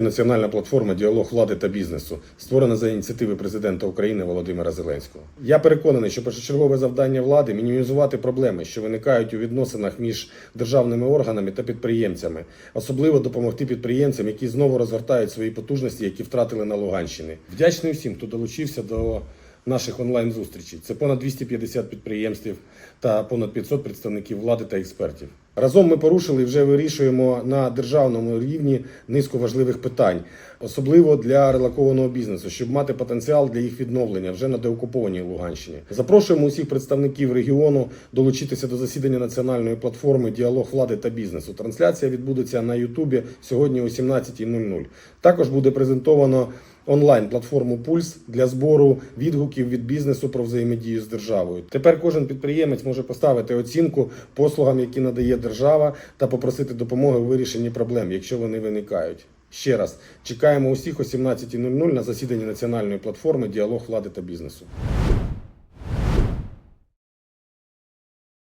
Національна платформа Діалог влади та бізнесу створена за ініціативи президента України Володимира Зеленського. Я переконаний, що першочергове завдання влади мінімізувати проблеми, що виникають у відносинах між державними органами та підприємцями, особливо допомогти підприємцям, які знову розгортають свої потужності, які втратили на Луганщині. Вдячний всім, хто долучився до наших онлайн зустрічей. Це понад 250 підприємств та понад 500 представників влади та експертів. Разом ми порушили і вже вирішуємо на державному рівні низку важливих питань, особливо для релокованого бізнесу, щоб мати потенціал для їх відновлення вже на деокупованій Луганщині. Запрошуємо усіх представників регіону долучитися до засідання національної платформи Діалог влади та бізнесу. Трансляція відбудеться на Ютубі сьогодні о 17.00. Також буде презентовано онлайн-платформу Пульс для збору відгуків від бізнесу про взаємодію з державою. Тепер кожен підприємець може поставити оцінку послугам, які надає держава, та попросити допомоги у вирішенні проблем, якщо вони виникають. Ще раз чекаємо усіх о 17.00 на засіданні національної платформи Діалог влади та бізнесу.